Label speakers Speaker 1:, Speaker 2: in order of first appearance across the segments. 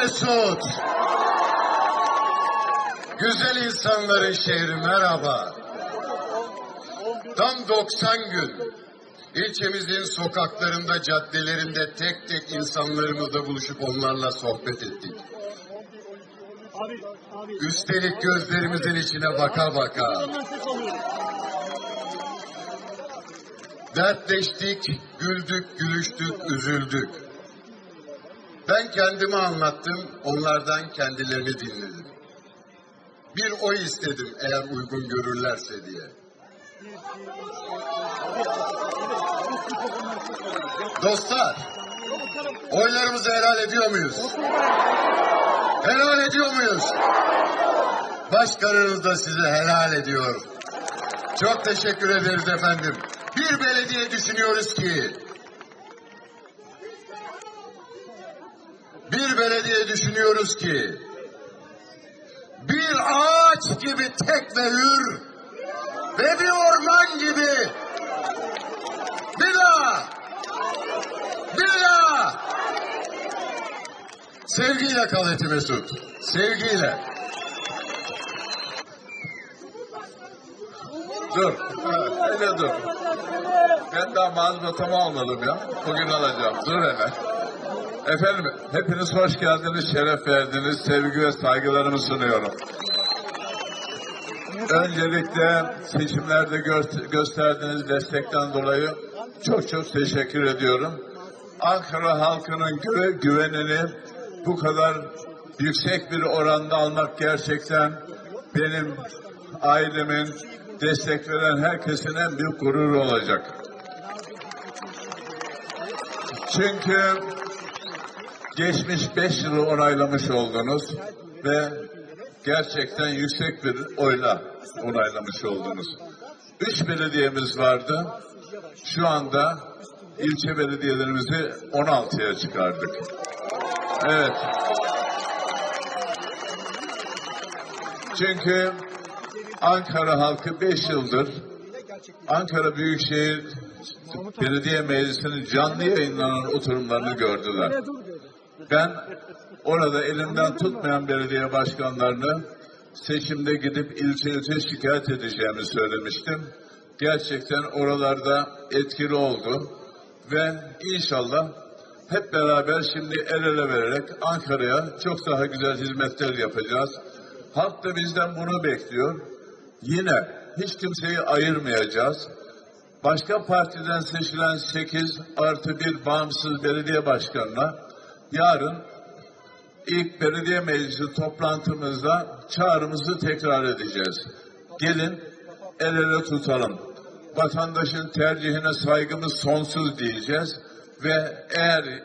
Speaker 1: Mesut. Güzel insanların şehri merhaba. Tam 90 gün ilçemizin sokaklarında, caddelerinde tek tek insanlarımızla buluşup onlarla sohbet ettik. Üstelik gözlerimizin içine baka baka dertleştik, güldük, gülüştük, üzüldük. Ben kendimi anlattım, onlardan kendilerini dinledim. Bir oy istedim eğer uygun görürlerse diye. Dostlar, oylarımızı helal ediyor muyuz? Helal ediyor muyuz? Başkanınız da size helal ediyor. Çok teşekkür ederiz efendim. Bir belediye düşünüyoruz ki belediye düşünüyoruz ki bir ağaç gibi tek ve hür ve bir orman gibi bir daha bir daha sevgiyle kal Eti Mesut sevgiyle
Speaker 2: Dur. Öyle dur. Ben daha mazbatamı almadım ya. Bugün alacağım. Dur hele. Efendim hepiniz hoş geldiniz, şeref verdiniz. Sevgi ve saygılarımı sunuyorum. Öncelikle seçimlerde gö- gösterdiğiniz destekten dolayı çok çok teşekkür ediyorum. Ankara halkının gü- güvenini bu kadar yüksek bir oranda almak gerçekten benim ailemin destek veren herkesin en büyük gururu olacak. Çünkü geçmiş beş yılı onaylamış oldunuz ve gerçekten yüksek bir oyla onaylamış oldunuz. Üç belediyemiz vardı. Şu anda ilçe belediyelerimizi 16'ya çıkardık. Evet. Çünkü Ankara halkı beş yıldır Ankara Büyükşehir Belediye Meclisi'nin canlı yayınlanan oturumlarını gördüler. Ben orada elimden tutmayan belediye başkanlarını seçimde gidip ilçe ilçe şikayet edeceğimi söylemiştim. Gerçekten oralarda etkili oldu ve inşallah hep beraber şimdi el ele vererek Ankara'ya çok daha güzel hizmetler yapacağız. Halk da bizden bunu bekliyor. Yine hiç kimseyi ayırmayacağız. Başka partiden seçilen 8 artı bir bağımsız belediye başkanına yarın ilk belediye meclisi toplantımızda çağrımızı tekrar edeceğiz. Gelin el ele tutalım. Vatandaşın tercihine saygımız sonsuz diyeceğiz ve eğer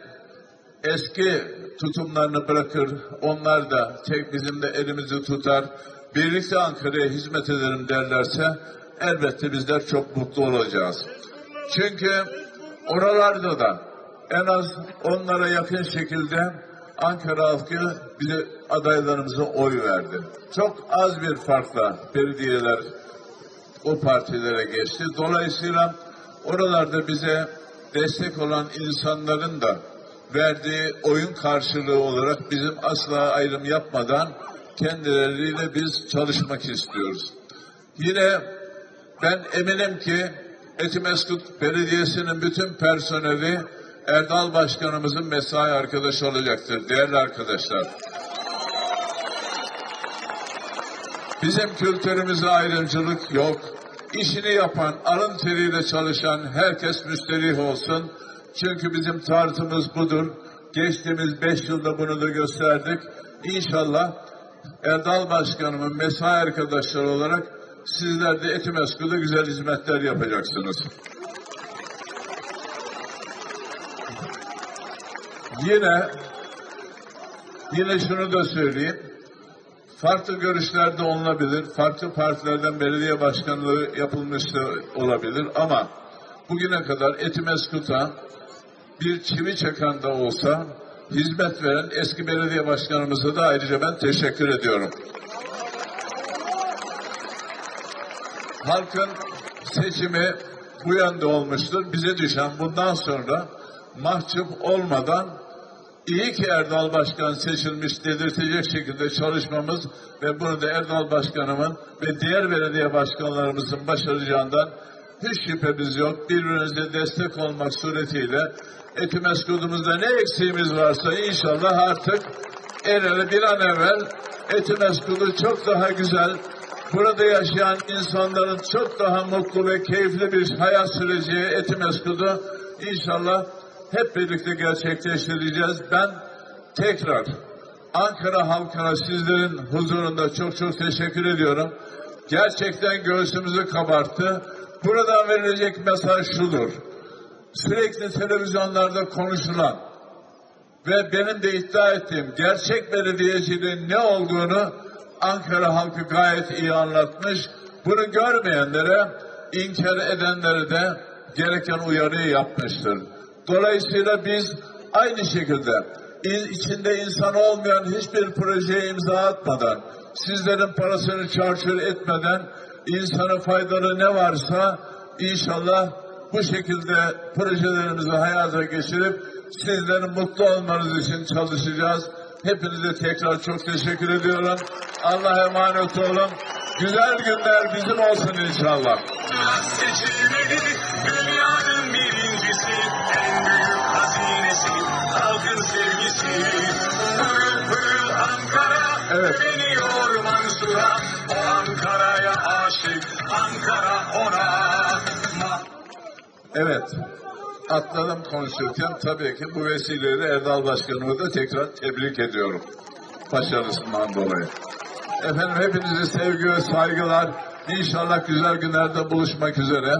Speaker 2: eski tutumlarını bırakır, onlar da tek bizim de elimizi tutar, birlikte Ankara'ya hizmet edelim derlerse elbette bizler çok mutlu olacağız. Çünkü oralarda da en az onlara yakın şekilde Ankara halkı bize adaylarımıza oy verdi. Çok az bir farkla belediyeler o partilere geçti. Dolayısıyla oralarda bize destek olan insanların da verdiği oyun karşılığı olarak bizim asla ayrım yapmadan kendileriyle biz çalışmak istiyoruz. Yine ben eminim ki Etimeskut Belediyesi'nin bütün personeli Erdal Başkanımızın mesai arkadaşı olacaktır değerli arkadaşlar. Bizim kültürümüzde ayrımcılık yok. İşini yapan, alın teriyle çalışan herkes müsterih olsun. Çünkü bizim tarzımız budur. Geçtiğimiz beş yılda bunu da gösterdik. İnşallah Erdal Başkanımın mesai arkadaşları olarak sizler de Etimesgut'ta güzel hizmetler yapacaksınız. Yine yine şunu da söyleyeyim. Farklı görüşlerde olunabilir. Farklı partilerden belediye başkanlığı yapılmış da olabilir ama bugüne kadar Etimeskut'a bir çivi çakan da olsa hizmet veren eski belediye başkanımıza da ayrıca ben teşekkür ediyorum. Halkın seçimi bu yönde olmuştur. Bize düşen bundan sonra mahcup olmadan İyi ki Erdal Başkan seçilmiş dedirtecek şekilde çalışmamız ve bunu da Erdal Başkanımın ve diğer belediye başkanlarımızın başaracağından hiç şüphemiz yok. Birbirimize destek olmak suretiyle Etimeskudumuzda ne eksiğimiz varsa inşallah artık el ele bir an evvel Etimeskudu çok daha güzel, burada yaşayan insanların çok daha mutlu ve keyifli bir hayat süreci Etimeskudu inşallah hep birlikte gerçekleştireceğiz. Ben tekrar Ankara halkına sizlerin huzurunda çok çok teşekkür ediyorum. Gerçekten göğsümüzü kabarttı. Buradan verilecek mesaj şudur. Sürekli televizyonlarda konuşulan ve benim de iddia ettiğim gerçek belediyeciliğin ne olduğunu Ankara halkı gayet iyi anlatmış. Bunu görmeyenlere, inkar edenlere de gereken uyarıyı yapmıştır. Dolayısıyla biz aynı şekilde in- içinde insan olmayan hiçbir projeye imza atmadan, sizlerin parasını çarçur etmeden insana faydalı ne varsa inşallah bu şekilde projelerimizi hayata geçirip sizlerin mutlu olmanız için çalışacağız. Hepinize tekrar çok teşekkür ediyorum. Allah'a emanet olun. Güzel günler bizim olsun inşallah. Evet.
Speaker 3: güveniyor Mansur'a o Ankara'ya aşık Ankara ona
Speaker 2: Evet. Atladım konuşurken tabii ki bu vesileyle Erdal Başkanımı da tekrar tebrik ediyorum. Başarısından dolayı. Efendim hepinize sevgi ve saygılar. İnşallah güzel günlerde buluşmak üzere.